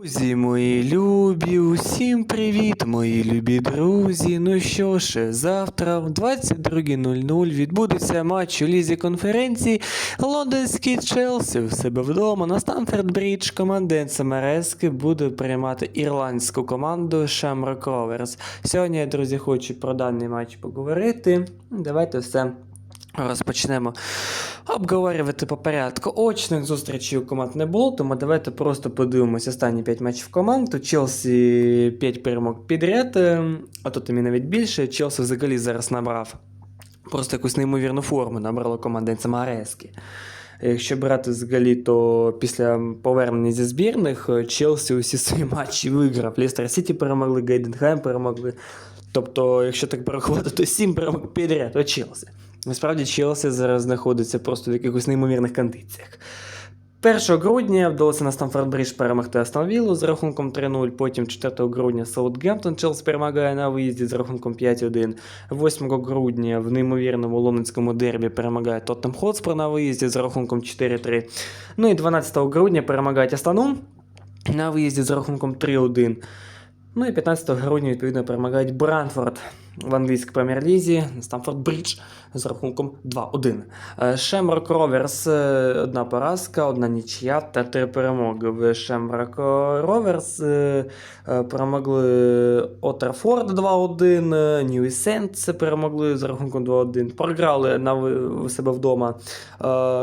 Друзі, мої любі, усім привіт, мої любі друзі. Ну що ж, завтра в 22.00 відбудеться матч у лізі конференції Лондонський Челсі в себе вдома на Стамфорд Брідж. Команда НСМРСки буде приймати ірландську команду Shamrock Rovers. Сьогодні, друзі, хочу про даний матч поговорити. Давайте все розпочнемо обговорювати по порядку. Очних зустрічей у команд не було, тому давайте просто подивимося останні 5 матчів команд. У Челсі 5 перемог підряд, е, а тут і навіть більше. Челсі взагалі зараз набрав просто якусь неймовірну форму, набрала команда Марески. Якщо брати взагалі, то після повернення зі збірних е, Челсі усі свої матчі виграв. Лістер Сіті перемогли, Гейденхайм перемогли. Тобто, якщо так порахувати, то 7 перемог підряд у Челсі. Насправді Челсі зараз знаходиться просто в якихось неймовірних кондиціях. 1 грудня вдалося на Стамфорд Бридж перемогти Астон Віллу з рахунком 3-0. Потім 4 грудня Саутгемптон Челсі перемагає на виїзді з рахунком 5-1. 8 грудня в неймовірному лондонському дербі перемагає Тоттем Хотспор на виїзді з рахунком 4-3. Ну і 12 грудня перемагають Астану на виїзді з рахунком 3-1. Ну і 15 грудня, відповідно, перемагають Бранфорд в англійській прем'єр-лізі Стамфорд Бридж з рахунком 2-1. Е, Шемрок Роверс е, одна поразка, одна нічия та три перемоги. В Шемрок Роверс е, е, перемогли Оттерфорд 2-1, е, Ньюісенс перемогли з рахунком 2-1. Програли на себе вдома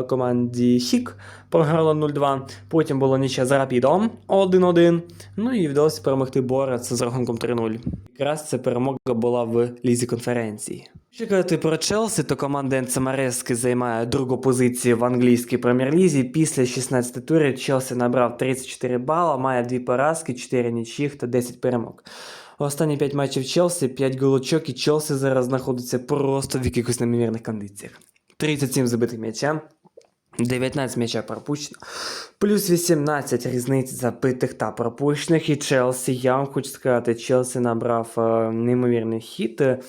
команді Хік. Програла 0-2. Потім було нічия з Рапідом 1-1. Ну і вдалося перемогти Борець з рахунком 3-0. Якраз ця перемога була в лізі конференції. Якщо казати про Челсі, то команда Енцемарески займає другу позицію в англійській прем'єр-лізі. Після 16 турів Челсі набрав 34 бала, має 2 поразки, 4 нічих та 10 перемог. Останні 5 матчів Челсі, 5 голочок, і Челсі зараз знаходиться просто в якихось неймовірних кондиціях. 37 забитих м'яча, 19 м'яча пропущено, плюс 18 різниць забитих та пропущених. І Челсі, я вам хочу сказати, Челсі набрав е, неймовірний хід. е,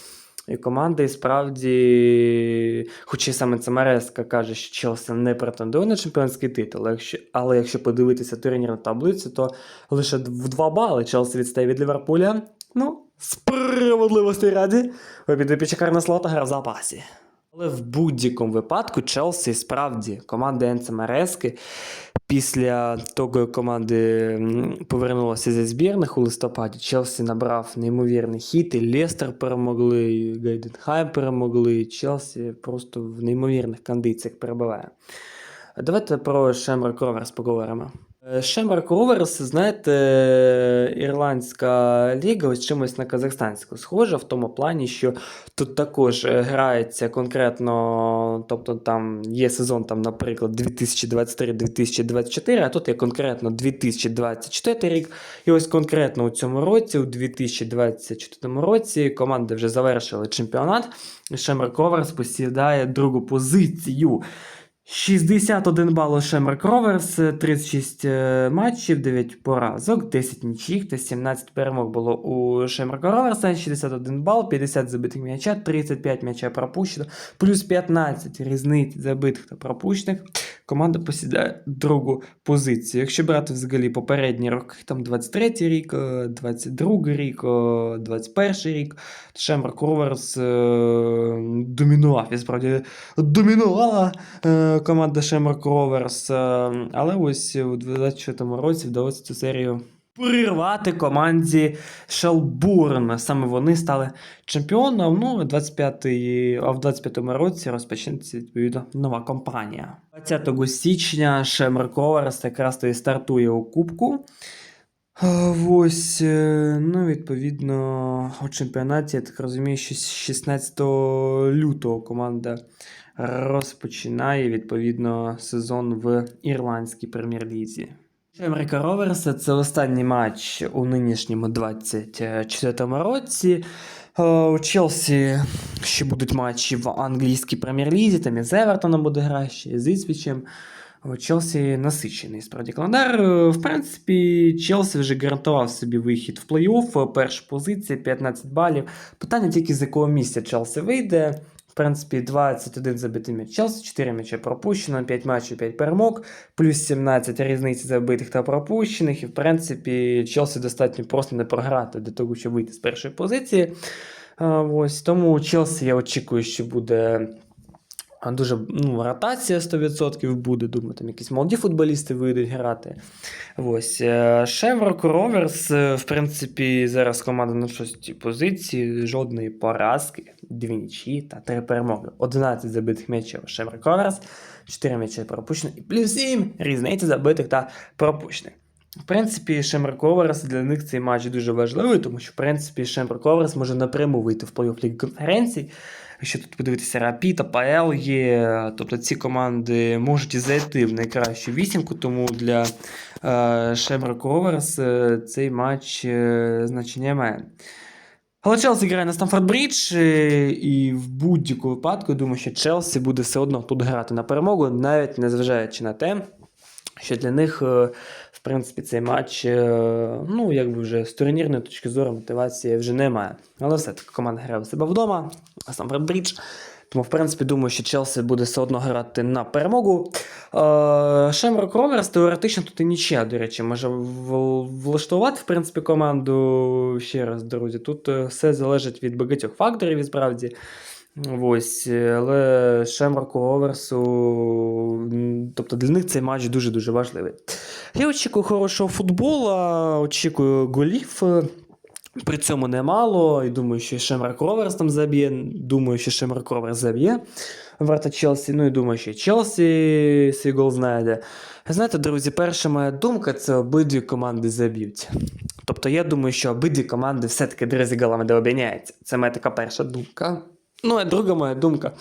І команда і справді, хоча саме Цемареска каже, що Челсі не претендує на чемпіонський титул, якщо, але якщо подивитися турнірну таблицю, то лише в 2 бали Челсі відстає від Ліверпуля. Ну, справедливості раді, підопіча Карна Слота гра в запасі. Але в будь-якому випадку Челсі справді команда Енце Марески після того, як команди повернулася зі збірних у листопаді, Челсі набрав неймовірний хід, і Лестер перемогли, і Гейденхайм перемогли, і Челсі просто в неймовірних кондиціях перебуває. Давайте про Шемрок Роверс поговоримо. Шемрок Роверс, знаєте, ірландська ліга ось чимось на казахстанську схожа в тому плані, що тут також е, грається конкретно, тобто там є сезон, там, наприклад, 2023-2024, а тут є конкретно 2024 рік. І ось конкретно у цьому році, у 2024 році, команди вже завершили чемпіонат. Шемрок Роверс посідає другу позицію. 61 бал у Шемрак Роверс, 36 е, матчів, 9 поразок, 10 нічих та 17 перемог було у Шемрака Роверса, 61 бал, 50 забитих м'яча, 35 м'яча пропущено, плюс 15 різниць забитих та пропущених. Команда посідає другу позицію. Якщо брати взагалі попередні роки, там 23 рік, е, 22 рік, е, 21 рік, Шемрак Роверс домінував. І справді домінувала команда Shamrock Rovers, е, але ось у 24 році вдалося цю серію прирвати команді Шелбурн. Саме вони стали чемпіоном. Ну, 25-й, а в 25-му році розпочнеться відповідно нова кампанія. 20 січня Shamrock Rovers якраз то і стартує у Кубку. Е, Ось, е, ну, відповідно, у чемпіонаті, я так розумію, що з 16 лютого команда розпочинає відповідно сезон в ірландській прем'єр-лізі. Америка Роверса це останній матч у нинішньому 24 році. Е, У Челсі ще будуть матчі в англійській прем'єр-лізі, там і з Евертоном буде гра, з Іцвічем. У Челсі насичений справді календар. Е, В принципі, Челсі вже гарантував собі вихід в плей-офф, перша позиція, 15 балів. Питання тільки з якого місця Челсі вийде. Принципі, 21 забитий м'яч Челсі, 4 м'яча пропущено, 5 матчів, 5 перемог, плюс 17 різниці забитих та пропущених. І, в принципі, Челсі достатньо просто не програти для того, щоб вийти з першої позиції. Ось тому Челсі я очікую, що буде. Дуже ну, ротація 100% буде. Думаю, там якісь молоді футболісти вийдуть грати. Ось. Шеврок Роверс, е, в принципі, зараз команда на шостій позиції, жодної поразки, дві нічі та три перемоги. 11 забитих м'ячів Шеврок Роверс, 4 м'ячі пропущені, і плюс 7 різниці забитих та пропущених. В принципі, Шемрак Роверс для них цей матч дуже важливий, тому що, в принципі, Шемрак Роверс може напряму вийти в плей-офф Ліги конференцій. Якщо тут подивитися Рапід, АПЛ є, тобто ці команди можуть і зайти в найкращу вісімку, тому для е, Шемрак Роверс е, цей матч е, значення має. Але Челсі грає на Стамфорд Брідж, е, і в будь-якому випадку, я думаю, що Челсі буде все одно тут грати на перемогу, навіть незважаючи на те, що для них, е, в принципі, цей матч, е, ну, якби вже з турнірної точки зору мотивації вже немає. Але все-таки команда грає у себе вдома, а Стамфорд Брідж. Тому, в принципі, думаю, що Челсі буде все одно грати на перемогу. Е, Шемрок Роверс теоретично тут і нічия, до речі, може влаштувати, в принципі, команду. Ще раз, друзі, тут все залежить від багатьох факторів, і справді. Ось, е, але Шемроку Роверсу, тобто для них цей матч дуже-дуже важливий. Я очікую хорошого футболу, очікую голів. е, При цьому немало. І думаю, що Шемрак Роверс там заб'є. Думаю, що Шемрак Роверс заб'є варта Челсі. Ну і думаю, що Челсі свій гол знайде. Знаєте, друзі, перша моя думка це обидві команди заб'ють. Тобто я думаю, що обидві команди все-таки друзі голами обміняються. Це моя така перша думка. Ну, а друга моя думка.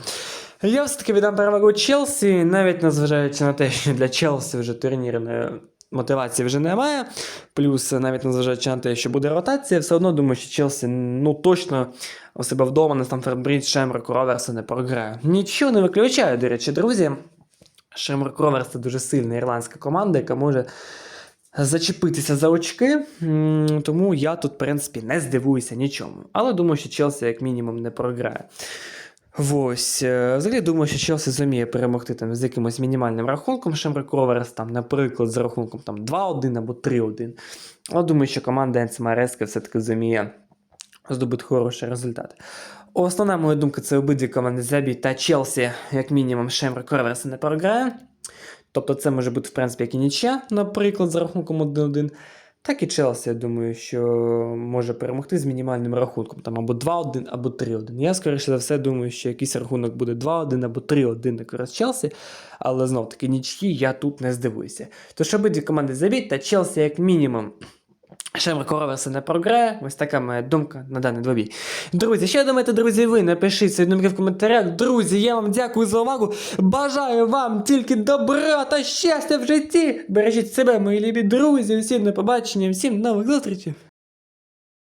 Я все-таки віддам перевагу Челсі, навіть незважаючи на те, що для Челсі вже турнірної мотивації вже немає. Плюс, навіть незважаючи на те, що буде ротація, все одно думаю, що Челсі ну точно у себе вдома на Стамфорд Брідж Шемрок Роверса не програє. Нічого не виключаю, до речі, друзі. Шемрок Роверс це дуже сильна ірландська команда, яка може зачепитися за очки. Тому я тут, в принципі, не здивуюся нічому. Але думаю, що Челсі, як мінімум, не програє. Ось, е, взагалі думаю, що Челсі зуміє перемогти там з якимось мінімальним рахунком Шемрак Роверс, там, наприклад, з рахунком там 2-1 або 3-1. Але думаю, що команда Енсмареска все-таки зуміє здобути хороший результат. Основна моя думка це обидві команди заб'ють та Челсі, як мінімум, Шемрак Роверс не програє. Тобто це може бути, в принципі, як і нічя, наприклад, за рахунком 1-1. Так і Челсі, я думаю, що може перемогти з мінімальним рахунком, там або 2-1, або 3-1. Я, скоріше за все, думаю, що якийсь рахунок буде 2-1 або 3-1 на користь Челсі, але знов таки нічки я тут не здивуюся. Тож обидві команди забіть, та Челсі, як мінімум, Шемрак Роверса не програє. Ось така моя думка на даний двобій. Друзі, що думаєте, друзі, ви? Напишіть свої думки в коментарях. Друзі, я вам дякую за увагу. Бажаю вам тільки добра та щастя в житті. Бережіть себе, мої любі друзі. Всім до побачення, всім нових зустрічей.